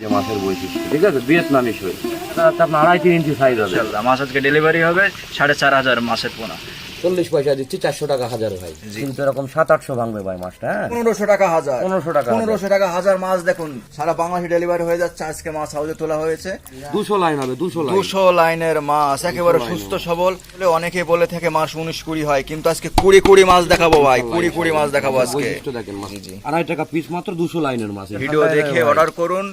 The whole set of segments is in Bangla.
যে মাছের বৈশিষ্ট্য ঠিক আছে? ভিয়েতনামি সই আপনার আড়াই তিন ইঞ্চি সাইজ হবে। মাছ আজকে ডেলিভারি হবে সাড়ে চার হাজার মাছের পোনা। চল্লিশ পয়সা দিচ্ছি চারশো টাকা হাজার ভাই। কিন্তু এরকম সাত আটশো ভাঙবে ভাই মাছটা হ্যাঁ? পনেরোশো টাকা হাজার। পনেরোশো টাকা পনেরোশো টাকা হাজার মাছ দেখুন সারা বাংলাদেশে ডেলিভারি হয়ে যাচ্ছে। আজকে মাছ হাউজে তোলা হয়েছে। দুশো লাইন হবে দুশো দুশো লাইনের মাছ একেবারে সুস্থ সবল। অনেকে বলে থাকে মাছ উনিশ কুড়ি হয় কিন্তু আজকে কুড়ি কুড়ি মাছ দেখাবো ভাই কুড়ি কুড়ি মাছ দেখাবো আজকে। বৈশিষ্ট্য দেখেন মাছ। আড়াই টাকা পিস মাত্র দুশো লাইনের মাছ। ভিডিও দেখে অর্ডার করুন।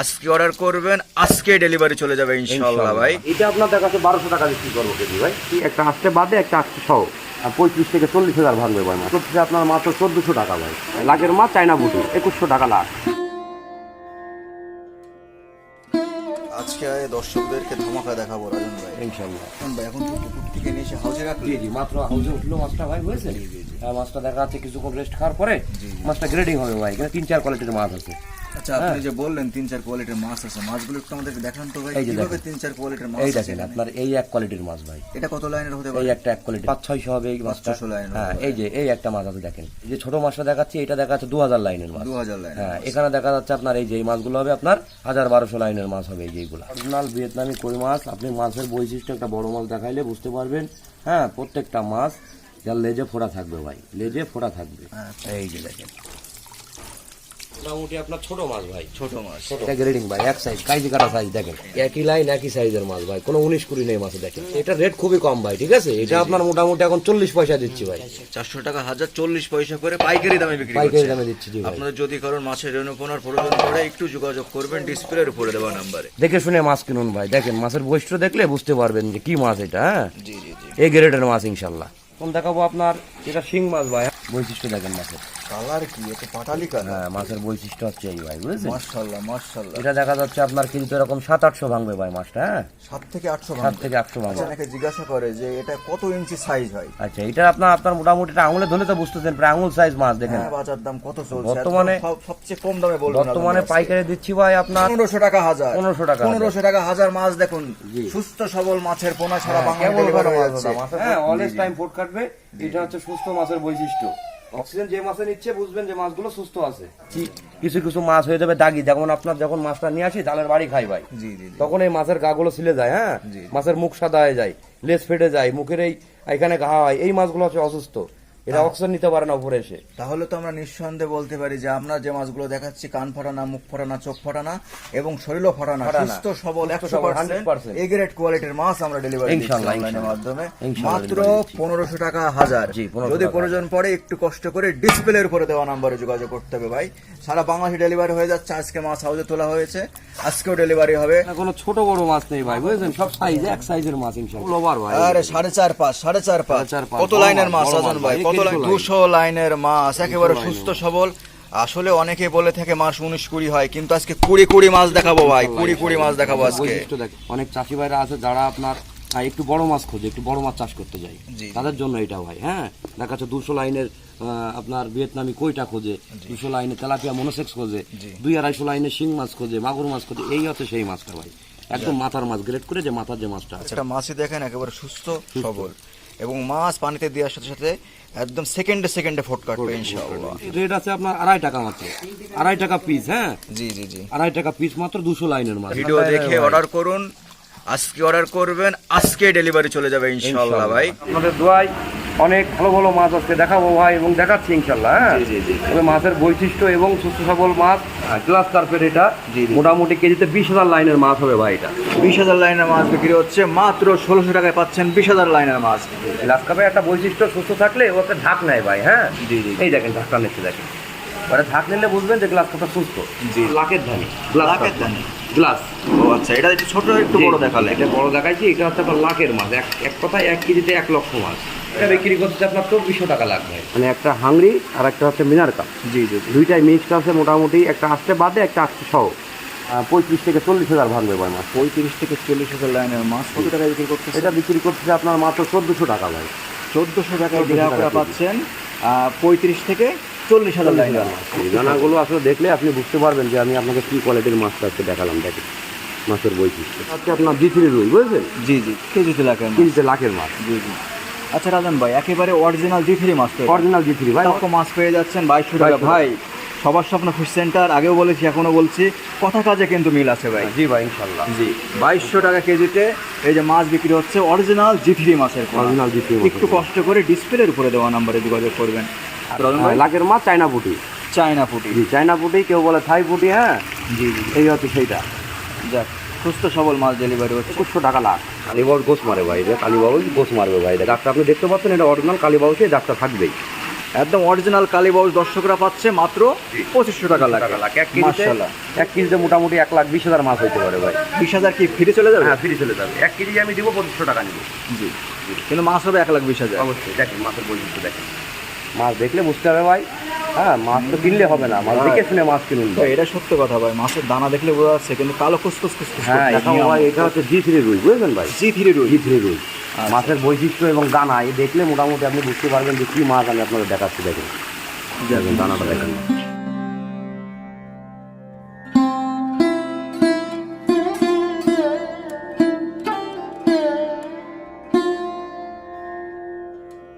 আজকে অর্ডার করবেন আজকে ডেলিভারি চলে যাবে ইনশাল্লাহ ভাই। এটা আপনার কাছে বারোশো টাকা বিক্রি করব কেজি ভাই। একটা আসতে বাদে একটা আসতে সহ আর পঁয়ত্রিশ থেকে চল্লিশ হাজার ভাঙবে ভাই মাছ। চব্বিশে আপনার মাত্র চোদ্দশো টাকা ভাই। লাখের মাছ চায়না বুটি একুশশো টাকা লাখ। আজকে দর্শকদেরকে ধামাকা দেখাবো রাজন ভাই। ইনশাল্লাহ রাজন ভাই এখন তো পুকুর থেকে নিয়ে এসে হাউজে রাখলি জি মাত্র হাউসে উঠল মাছটা ভাই বুঝেছে হ্যাঁ মাছটা দেখা যাচ্ছে কিছুক্ষণ রেস্ট খাওয়ার পরে মাছটা গ্রেডিং হবে ভাই। এখানে তিন চার কোয়ালিটির মাছ আছে। আচ্ছা আপনি যে বললেন তিন চার কোয়ালিটির মাছ আছে মাছগুলো একটু আমাদেরকে দেখান তো ভাই কীভাবে তিন চার কোয়ালিটির মাছ এই দেখেন আপনার এই এক কোয়ালিটির মাছ ভাই। এটা কত লাইনের হতে এই একটা এক কোয়ালিটি পাঁচ ছয়শো হবে এই মাছটা। ছয়শো লাইনের হ্যাঁ এই যে এই একটা মাছ আছে দেখেন। এই যে ছোট মাছটা দেখাচ্ছি এটা দেখা যাচ্ছে দু হাজার লাইনের মাছ। দু হাজার লাইন হ্যাঁ এখানে দেখা যাচ্ছে আপনার এই যে এই মাছগুলো হবে আপনার হাজার বারোশো লাইনের মাছ হবে এই যেগুলো অরিজিনাল ভিয়েতনামি কই মাছ আপনি মাছের বৈশিষ্ট্য একটা বড় মাছ দেখাইলে বুঝতে পারবেন। হ্যাঁ প্রত্যেকটা মাছ যার লেজে ফোড়া থাকবে ভাই লেজে ফোড়া থাকবে। এই যে দেখেন। মোটামুটি আপনার ছোট মাছ ভাই। ছোট মাছ। এটা গ্রেডিং ভাই এক সাইজ কাইজি কাটা সাইজ দেখেন। একই লাইন একই সাইজের মাছ ভাই কোনো উনিশ কুড়ি নেই মাছে দেখেন। এটা রেট খুবই কম ভাই ঠিক আছে? এটা আপনার মোটামুটি এখন চল্লিশ পয়সা দিচ্ছি ভাই। চারশো টাকা হাজার চল্লিশ পয়সা করে পাইকারি দামে বিক্রি পাইকারি দামে দিচ্ছি জি যদি কারণ মাছের রেণুপোনার প্রয়োজন পড়ে একটু যোগাযোগ করবেন ডিসপ্লের উপরে দেওয়া নাম্বারে দেখে শুনে মাছ কিনুন ভাই দেখেন মাছের বৈশিষ্ট্য দেখলে বুঝতে পারবেন যে কি মাছ এটা হ্যাঁ? জি জি জি। এই গ্রেডের মাছ ইনশাল্লাহ। কোন দেখাবো আপনার এটা শিং মাছ ভাই। বৈশিষ্ট্য দেখেন মাছের। কালার কি পাটালি কালার হ্যাঁ মাছের বৈশিষ্ট্য হচ্ছে এই ভাই বুঝেছেন মার্শাল্লাহ মার্শাল্লাহ এটা দেখা যাচ্ছে আপনার কিন্তু এরকম সাত আটশো ভাঙবে ভাই মাছটা হ্যাঁ? সাত থেকে আটশো সাত ভাঙবে। থেকে আটশো ভাঙবে। অনেকে জিজ্ঞাসা করে যে এটা কত ইঞ্চি সাইজ হয়? আচ্ছা এটা আপনার আপনার মোটামুটি এটা আঙুলে ধরে তো বুঝতেছেন প্রায় আঙুল সাইজ মাছ দেখেন। হ্যাঁ, বাজার দাম কত চলছে? বর্তমানে- সবচেয়ে কম দামে বলবেন বর্তমানে পাইকারি দিচ্ছি ভাই আপনার পনেরোশো টাকা হাজার। 1500 টাকা। পনেরোশো টাকা হাজার মাছ দেখুন। সুস্থ সবল মাছের পোনা সারা বাংলা হ্যাঁ অলওয়েজ টাইম ফুড কাটবে এটা হচ্ছে সুস্থ মাছের বৈশিষ্ট্য। অক্সিজেন যে মাছে নিচ্ছে বুঝবেন যে মাছগুলো সুস্থ আছে। কিছু কিছু মাছ হয়ে যাবে দাগি। যেমন আপনার যখন মাছটা নিয়ে আসি জালের বাড়ি খাই ভাই। জি জি জি। তখন এই মাছের গাগুলো ছিলে যায় হ্যাঁ? মাছের মুখ সাদা হয়ে যায় লেজ ফেটে যায় মুখের এই এখানে ঘা হয়। এই মাছগুলো হচ্ছে অসুস্থ। এটা অক্সিজেন নিতে পারে না উপরে এসে। তাহলে তো আমরা নিঃসন্দেহে বলতে পারি যে আপনার যে মাছগুলো দেখাচ্ছি কান ফাটানা মুখ ফাটানা চোখ ফাটানা এবং শরীরও ফাটানা। সুস্থ সবল একশো পার্সেন্ট এ গ্রেড কোয়ালিটির মাছ আমরা ডেলিভারি অনলাইনের মাধ্যমে। মাত্র পনেরোশো টাকা হাজার। যদি প্রয়োজন পড়ে একটু কষ্ট করে ডিসপ্লের উপরে দেওয়া নাম্বারে যোগাযোগ করতে হবে ভাই। সারা বাংলাদেশে ডেলিভারি হয়ে যাচ্ছে। আজকে মাছ হাউজে তোলা হয়েছে। আজকেও ডেলিভারি হবে। কোনো ছোট বড় মাছ নেই ভাই বুঝেছেন? সব সাইজ এক সাইজের মাছ ইনশাল্লাহ। আরে সাড়ে চার পাঁচ সাড়ে চার পাঁচ। কত লাইনের মাছ, মাছ, ভাই? দুশো লাইনের মাছ একেবারে সুস্থ সবল। আসলে অনেকে বলে থাকে মাছ উনিশ কুড়ি হয় কিন্তু আজকে কুড়ি কুড়ি মাছ দেখাবো ভাই কুড়ি কুড়ি মাছ দেখাবো আজকে। অনেক চাষি ভাইরা আছে যারা আপনার একটু বড় মাছ খোঁজে একটু বড় মাছ চাষ করতে যায়। তাদের জন্য এটা ভাই হ্যাঁ? দেখা যাচ্ছে দুশো লাইনের আপনার ভিয়েতনামি কইটা খোঁজে দুশো লাইনে তেলাপিয়া মনোসেক্স খোঁজে দুই আড়াইশো লাইনে শিং মাছ খোঁজে মাগুর মাছ খোঁজে এই হচ্ছে সেই মাছটা ভাই। একদম মাথার মাছ গ্রেড করে যে মাথার যে মাছটা আছে। মাছই দেখেন একেবারে সুস্থ। সবল। এবং মাছ পানিতে দেওয়ার সাথে সাথে একদম সেকেন্ডে সেকেন্ডে ফোট কাটবে ইনশাআল্লাহ। রেট আছে আপনার আড়াই টাকা মাত্র। আড়াই টাকা পিস হ্যাঁ? জি জি জি। আড়াই টাকা পিস মাত্র দুশো লাইনের মাছ। ভিডিও দেখে অর্ডার করুন আজকে অর্ডার করবেন আজকে ডেলিভারি চলে যাবে ইনশাআল্লাহ। ভাই। আপনাদের দোয়াই অনেক ভালো ভালো মাছ আছে দেখাবো ভাই এবং দেখাচ্ছি ইনশাল্লাহ হ্যাঁ? তবে মাছের বৈশিষ্ট্য এবং সুস্থ সবল মাছ গ্লাস কার্পেট এটা মোটামুটি কেজিতে বিশ হাজার লাইনের মাছ হবে ভাই এটা। বিশ হাজার লাইনের মাছ বিক্রি হচ্ছে মাত্র ষোলোশো টাকায় পাচ্ছেন বিশ হাজার লাইনের মাছ। গ্লাস কাপে একটা বৈশিষ্ট্য সুস্থ থাকলে ওতে ঢাক নেয় ভাই হ্যাঁ? এই দেখেন ঢাকটা নিচ্ছে দেখেন। ওটা ঢাক নিলে বুঝবেন যে গ্লাস কাপটা সুস্থ। জি। লাকের ধানি লাকের ধানি? গ্লাস ও আচ্ছা এটা একটু ছোট একটু বড় দেখালে। এটা বড় দেখাইছি এটা হচ্ছে আপনার লাখের মাছ এক এক কথায় এক কেজিতে এক লক্ষ মাছ। এটা বিক্রি করতে আপনার চব্বিশশো টাকা লাগবে। মানে একটা হাংরি আর একটা হচ্ছে মিনার কাপ। জি জি দুইটাই মিক্সড আছে মোটামুটি একটা আসতে বাদে একটা আসতে সহ। পঁয়ত্রিশ থেকে চল্লিশ হাজার ভাঙবে ভাই মাছ। পঁয়ত্রিশ থেকে চল্লিশ হাজার লাইনের মাছ। কত টাকায় বিক্রি করতেছে এটা বিক্রি করতেছে আপনার মাত্র চোদ্দশো টাকা ভাই। চোদ্দশো টাকায় 1400 করে পাচ্ছেন পঁয়ত্রিশ থেকে চল্লিশ হাজার লাইনের মাছ। দানাগুলো আসলে দেখলে আপনি বুঝতে পারবেন যে আমি আপনাকে কি কোয়ালিটির মাছটা আজকে দেখালাম দেখেন। মাছের বৈশিষ্ট্য। আজকে আপনার জি থ্রি রুই বুঝলেন জি জি কেজিতে লাখের মাছ। লাখের মাছ। জি জি। আচ্ছা রাজন ভাই একেবারে অরিজিনাল জি থ্রি মাছ অরিজিনাল জি থ্রি ভাই। কত মাছ পেয়ে যাচ্ছেন বাইশশো টাকা ভাই। সবার স্বপ্ন ফিশ সেন্টার আগেও বলেছি এখনও বলছি। কথা কাজে কিন্তু মিল আছে ভাই। জি ভাই ইনশাল্লাহ। জি। বাইশশো টাকা কেজিতে এই যে মাছ বিক্রি হচ্ছে অরিজিনাল জি থ্রি মাছের অরিজিনাল G3 মাছের একটু কষ্ট করে ডিসপ্লের উপরে দেওয়া নাম্বারে যোগাযোগ করবেন। আর লাখের মাছ চায়না পুটি চায়না ফুটি জি চায়না পুটি কেউ বলে থাই পুটি হ্যাঁ? জি জি। এই হচ্ছে সেইটা। যাক। সুস্থ সবল মাছ ডেলিভারি হচ্ছে। একুশশো টাকা লাখ। কালীবাবু গোস মারে ভাই এটা কালীবাবু গোস মারবে ভাই এটা ডাক্তার আপনি দেখতে পাচ্ছেন এটা অরিজিনাল কালীবাবুকে ডাক্তার থাকবেই। একদম অরিজিনাল কালীবাউস দর্শকরা পাচ্ছে মাত্র পঁচিশশো টাকা লাখ। মাশাআল্লাহ। এক কেজিতে মোটামুটি এক লাখ বিশ হাজার মাছ হইতে পারে ভাই। বিশ হাজার কি ফিরে চলে যাবে? হ্যাঁ ফ্রি চলে যাবে। এক কেজি আমি দিব পঁচিশশো টাকা নিব। জি। কিন্তু মাছ হবে এক লাখ বিশ হাজার। অবশ্যই। দেখেন মাছের বৈশিষ্ট্য দেখেন। মাছ দেখলে বুঝতে হবে ভাই। হ্যাঁ মাছ তো কিনলে হবে না। মাছ দেখে শুনে মাছ কিনুন এটা সত্য কথা ভাই মাছের দানা দেখলে বোঝা যাচ্ছে কিন্তু কালো কুসকুস কুসকুস হ্যাঁ ভাই এটা হচ্ছে জি থ্রি রুই বুঝলেন ভাই? জি থ্রি রুই। জি থ্রি রুই মাছের বৈশিষ্ট্য এবং দানা এই দেখলে মোটামুটি আপনি বুঝতে পারবেন যে কী মাছ আমি আপনাদের দেখাচ্ছি দেখুন। দেখেন। দানাটা দেখেন।